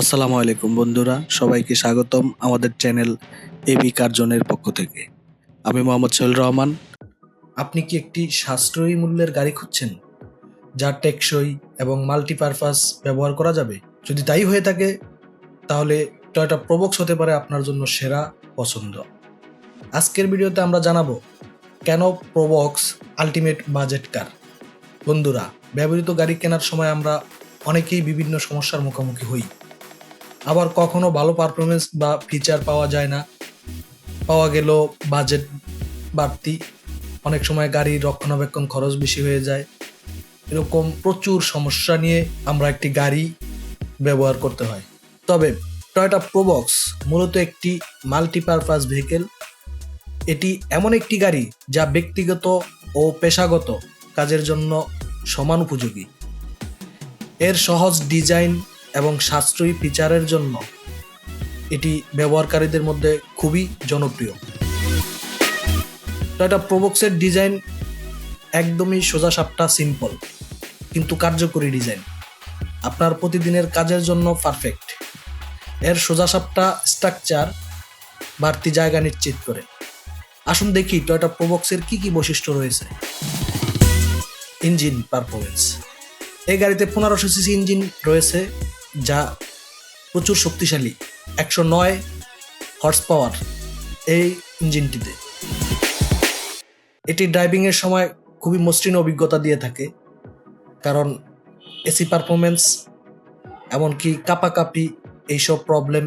আসসালামু আলাইকুম বন্ধুরা, সবাইকে স্বাগতম আমাদের চ্যানেল এবি কার্জনের পক্ষ থেকে। আমি মোহাম্মদ সোহেল রহমান। আপনি কি একটি সাশ্রয়ী মূল্যের গাড়ি খুঁজছেন, যা টেকসই এবং মাল্টিপারপাস ব্যবহার করা যাবে? যদি তাই হয়ে থাকে, তাহলে টয়টা প্রবক্স হতে পারে আপনার জন্য সেরা পছন্দ। আজকের ভিডিওতে আমরা জানাব, কেন প্রবক্স আলটিমেট বাজেট কার? বন্ধুরা, ব্যবহৃত গাড়ি কেনার সময় আমরা অনেকেই বিভিন্ন সমস্যার মুখোমুখি হই। আবার কখনো ভালো পারফরমেন্স বা ফিচার পাওয়া যায় না। পাওয়া গেল বাজেট বাড়তি। অনেক সময় গাড়ির রক্ষণাবেক্ষণ খরচ বেশি হয়ে যায়। এরকম প্রচুর সমস্যা নিয়ে আমরা একটি গাড়ি ব্যবহার করতে হয়। তবে টয়োটা প্রোবক্স মূলত একটি মাল্টিপারপাস ভেহিকেল এটি এমন একটি গাড়ি যা ব্যক্তিগত ও পেশাগত কাজের জন্য সমান উপযোগী। এর সহজ ডিজাইন এবং সাশ্রয়ী ফিচারের জন্য এটি ব্যবহারকারীদের মধ্যে খুবই জনপ্রিয়। টয়োটা প্রোবক্সের ডিজাইন একদমই সোজা সাপটা সিম্পল, কিন্তু কার্যকরী ডিজাইন। আপনার প্রতিদিনের কাজের জন্য পারফেক্ট। এর সোজা সাপটা স্ট্রাকচার বাড়তি জায়গা নিশ্চিত করে। আসুন দেখি টয়োটা প্রোবক্সের কি কি বৈশিষ্ট্য রয়েছে। ইঞ্জিন পারফরমেন্স এই গাড়িতে পনেরোশো সিসি ইঞ্জিন রয়েছে। যা প্রচুর শক্তিশালী। একশো নয় হর্স পাওয়ার এই ইঞ্জিনটিতে এটি ড্রাইভিংয়ের সময় খুবই মসৃণ অভিজ্ঞতা দিয়ে থাকে, কারণ এসি পারফরমেন্স এমনকি কাপাকাপি এইসব প্রবলেম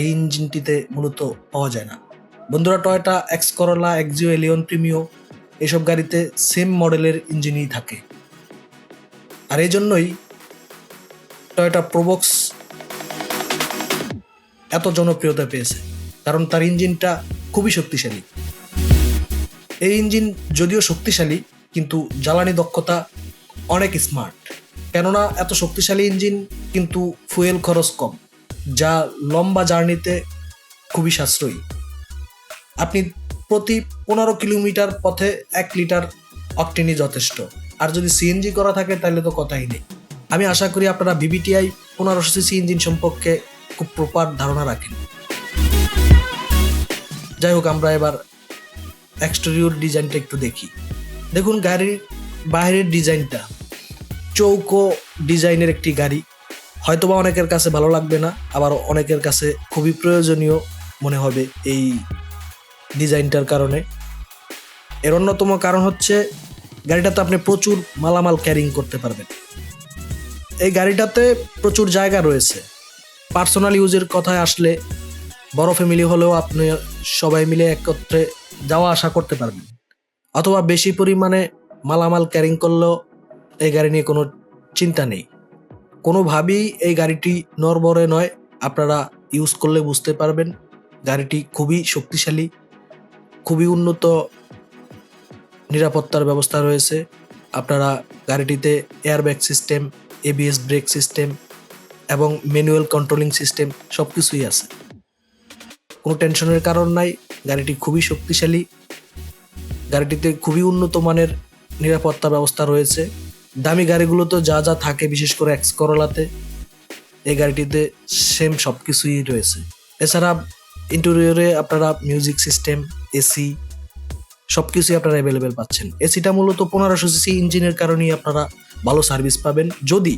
এই ইঞ্জিনটিতে মূলত পাওয়া যায় না। বন্ধুরা Toyota X Corolla Axio Allion Premio এসব গাড়িতে সেম মডেলের ইঞ্জিনই থাকে। আর এই জন্যই টয়োটা প্রোবক্স এত জনপ্রিয়তা পেয়েছে, কারণ তার ইঞ্জিনটা খুবই শক্তিশালী। এই ইঞ্জিন যদিও শক্তিশালী, কিন্তু জ্বালানি দক্ষতা অনেক স্মার্ট কেননা এত শক্তিশালী ইঞ্জিন কিন্তু ফুয়েল খরচ কম, যা লম্বা জার্নিতে খুবই সাশ্রয়ী। আপনি প্রতি পনেরো কিলোমিটার পথে এক লিটার অকটেনই যথেষ্ট, আর যদি সিএনজি করা থাকে তাহলে তো কথাই নেই। আমি আশা করি আপনারা বিবিটিআই পনেরোশো সিসি ইঞ্জিন সম্পর্কে খুব প্রপার ধারণা রাখেন। যাই হোক, আমরা এবার এক্সটেরিয়র ডিজাইনটা একটু দেখি। দেখুন, গাড়ির বাইরের ডিজাইনটা চৌকো ডিজাইনের একটি গাড়ি। হয়তোবা অনেকের কাছে ভালো লাগবে না, আবার অনেকের কাছে খুবই প্রয়োজনীয় মনে হবে এই ডিজাইনটার কারণে। এর অন্যতম কারণ হচ্ছে, গাড়িটাতে আপনি প্রচুর মালামাল ক্যারিং করতে পারবেন। এই গাড়িটাতে প্রচুর জায়গা রয়েছে। পার্সোনাল ইউজের কথায় আসলে বড় ফ্যামিলি হলেও আপনি সবাই মিলে একত্রে যাওয়া আসা করতে পারবেন। অথবা বেশি পরিমাণে মালামাল ক্যারিং করলেও এই গাড়ি নিয়ে কোনো চিন্তা নেই। কোনোভাবেই এই গাড়িটি নরবরে নয়, আপনারা ইউজ করলে বুঝতে পারবেন গাড়িটি খুবই শক্তিশালী, খুবই উন্নত নিরাপত্তার ব্যবস্থা রয়েছে। আপনারা গাড়িটিতে airbag system ABS brake system এবং ম্যানুয়াল কন্ট্রোলিং সিস্টেম সব কিছুই আছে। কোনো টেনশনের কারণ নাই, গাড়িটি খুবই শক্তিশালী, গাড়িটিতে খুবই উন্নত মানের নিরাপত্তা ব্যবস্থা রয়েছে। দামি গাড়িগুলোতে যা যা থাকে, বিশেষ করে এক্স করলাতে এই গাড়িটিতে সেম সব কিছুই রয়েছে। এছাড়া ইন্টেরিয়রে আপনারা মিউজিক সিস্টেম এসি সব কিছুই আপনারা অ্যাভেলেবেল পাচ্ছেন। এসিটা মূলত পনেরোশো সিসি ইঞ্জিনের কারণেই আপনারা ভালো সার্ভিস পাবেন। যদি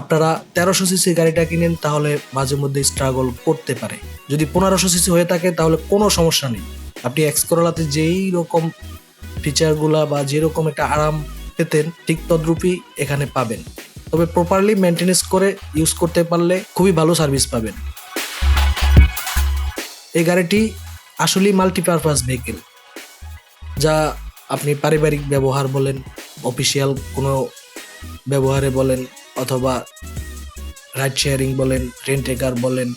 আপনারা তেরোশো সিসি গাড়িটা কিনেন, তাহলে মাঝে মধ্যে স্ট্রাগল করতে পারে। যদি পনেরোশো সিসি হয়ে থাকে, তাহলে কোনো সমস্যা নেই। আপনি এক্স করলাতে যেই রকম ফিচারগুলা বা যেরকম একটা আরাম পেতেন, ঠিক তদ্রূপই এখানে পাবেন। তবে প্রপারলি মেনটেনেন্স করে ইউজ করতে পারলে খুবই ভালো সার্ভিস পাবেন। এই গাড়িটি আসলেই মাল্টিপারপাস ভেহিকেল যা আপনি পারিবারিক ব্যবহার বলেন অফিসিয়াল কোনো ব্যবহারে বলেন অথবা রাইড শেয়ারিং বলেন রেন্ট কার বলেন,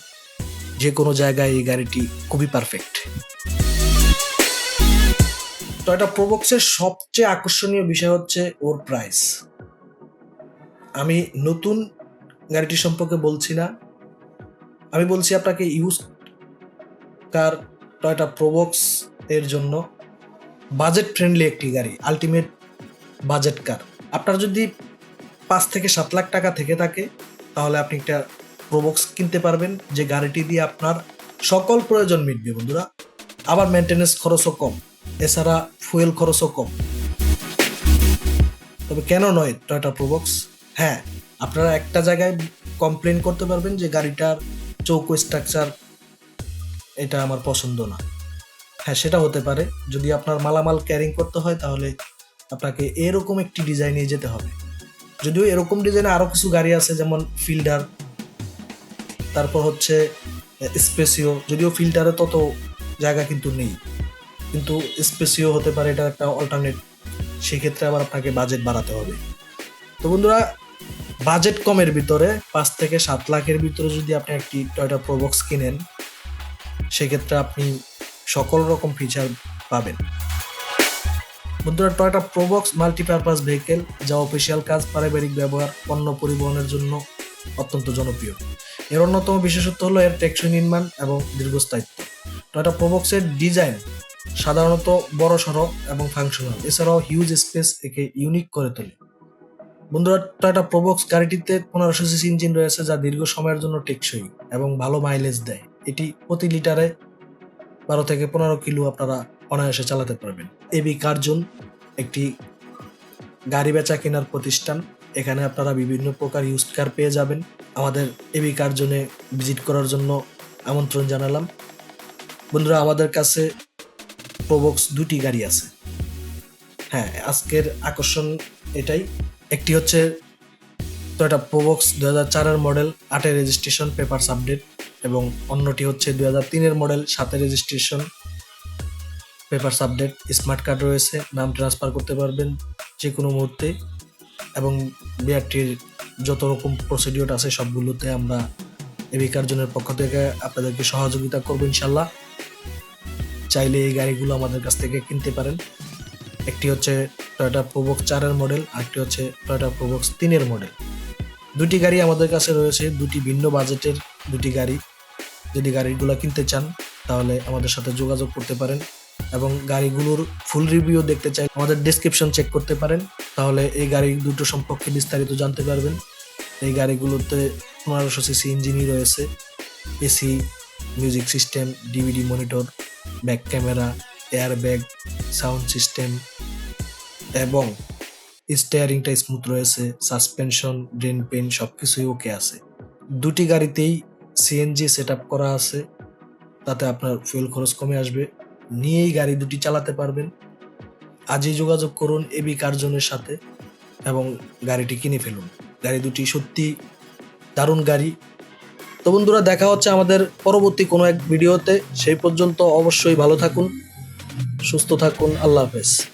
যে কোনো জায়গায় এই গাড়িটি খুবই পারফেক্ট টয়টা প্রোবক্সের সবচেয়ে আকর্ষণীয় বিষয় হচ্ছে ওর প্রাইস আমি নতুন গাড়িটি সম্পর্কে বলছি না। আমি বলছি আপনাকে ইউজ কার টয়টা প্রোবক্স এর জন্য বাজেট ফ্রেন্ডলি একটি গাড়ি আলটিমেট বাজেট কার আপনার যদি পাঁচ থেকে সাত লাখ টাকা থেকে থাকে, তাহলে আপনি একটা প্রবক্স কিনতে পারবেন, যে গাড়িটি দিয়ে আপনার সকল প্রয়োজন মিটবে বন্ধুরা। আবার মেনটেনেন্স খরচও কম, এছাড়া ফুয়েল খরচও কম। তবে কেন নয় টয়টা প্রোবক্স হ্যাঁ আপনারা একটা জায়গায় কমপ্লেন করতে পারবেন যে গাড়িটার চৌকো স্ট্রাকচার এটা আমার পছন্দ না। হ্যাঁ সেটা হতে পারে। যদি আপনার মালামাল ক্যারিং করতে হয়, তাহলে আপনাকে এরকম একটি ডিজাইনে যেতে হবে। যদিও এরকম ডিজাইনে আরও কিছু গাড়ি আছে, যেমন ফিল্ডার তারপর হচ্ছে স্পেসিও যদিও ফিল্টারে তত জায়গা কিন্তু নেই। কিন্তু স্পেসিও হতে পারে, এটা একটা অল্টারনেট সেক্ষেত্রে আবার আপনাকে বাজেট বাড়াতে হবে। তো বন্ধুরা বাজেট কমের ভিতরে, পাঁচ থেকে সাত লাখের ভিতরে যদি আপনি একটি টয়টা প্রোবক্স কিনেন, সেক্ষেত্রে আপনি সকল রকম ফিচার পাবেন। বন্ধুরা টয়টা প্রোবক্স মাল্টিপারপাস ভেহিকেল যা অফিসিয়াল কাজ পারিবারিক ব্যবহার, পণ্য পরিবহনের জন্য অত্যন্ত জনপ্রিয়। এর অন্যতম বিশেষত্ব হলো এর টেকসই নির্মাণ এবং দীর্ঘস্থায়িত্ব। টয়টা প্রোবক্সের ডিজাইন সাধারণত বড় সড়ো এবং ফাংশনাল এছাড়াও হিউজ স্পেস একে ইউনিক করে তোলে। বন্ধুরা টয়টা প্রোবক্স গাড়িটিতে পনেরোশো সিসি ইঞ্জিন রয়েছে যা দীর্ঘ সময়ের জন্য টেকসই এবং ভালো মাইলেজ দেয়। এটি প্রতি লিটারে বারো থেকে পনেরো কিলো আপনারা অনায়াসে চালাতে পারবেন। এবি কার্জন একটি গাড়ি বেচা কেনার প্রতিষ্ঠান। এখানে আপনারা বিভিন্ন প্রকার ইউজ কার পেয়ে যাবেন। আমাদের এবি কার্জনে ভিজিট করার জন্য আমন্ত্রণ জানালাম। বন্ধুরা, আমাদের কাছে প্রবক্স দুটি গাড়ি আছে। হ্যাঁ আজকের আকর্ষণ এটাই। একটি হচ্ছে টয়টা প্রবক্স দু হাজার চারের মডেল আটের রেজিস্ট্রেশন পেপারস আপডেট এবং অন্যটি হচ্ছে দু হাজার তিনের মডেল সাতের registration papers update smart card রয়েছে, নাম ট্রান্সফার করতে পারবেন যে কোনো মুহূর্তে এবং বিআরটির যত রকম প্রসিডিওর আছে সবগুলোতে আমরা এবি কার্জনের পক্ষ থেকে আপনাদেরকে সহযোগিতা করব ইনশাল্লাহ চাইলে এই গাড়িগুলো আমাদের কাছ থেকে কিনতে পারেন। একটি হচ্ছে টয়োটা প্রোবক্স চারের মডেল আরেকটি হচ্ছে টয়োটা প্রোবক্স তিনের মডেল দুটি গাড়ি আমাদের কাছে রয়েছে, দুটি ভিন্ন বাজেটের দুটি গাড়ি। যদি গাড়িগুলো কিনতে চান, তাহলে আমাদের সাথে যোগাযোগ করতে পারেন। এবং গাড়িগুলোর ফুল রিভিউ দেখতে চাই। আমাদের ডেসক্রিপশন চেক করতে পারেন। তাহলে এই গাড়ি দুটো সম্পর্কে বিস্তারিত জানতে পারবেন। এই গাড়িগুলোতে পনেরোশো সিসি ইঞ্জিনই রয়েছে। AC music system DVD monitor back camera air bag sound system এবং স্টিয়ারিংটা স্মুথ রয়েছে। সাসপেনশন ড্রেন পেন সব কিছুই ওকে আছে। দুটি গাড়িতেই সিএনজি সেট করা আছে। তাতে আপনার ফুয়েল খরচ কমে আসবে। নিয়েই গাড়ি দুটি চালাতে পারবেন। আজই যোগাযোগ করুন এবি কার্জনের সাথে এবং গাড়িটি কিনে ফেলুন। গাড়ি দুটি সত্যি দারুণ গাড়ি। তো বন্ধুরা, দেখা হচ্ছে আমাদের পরবর্তী কোনো এক ভিডিওতে। সেই পর্যন্ত অবশ্যই ভালো থাকুন, সুস্থ থাকুন, আল্লাহ হাফেজ।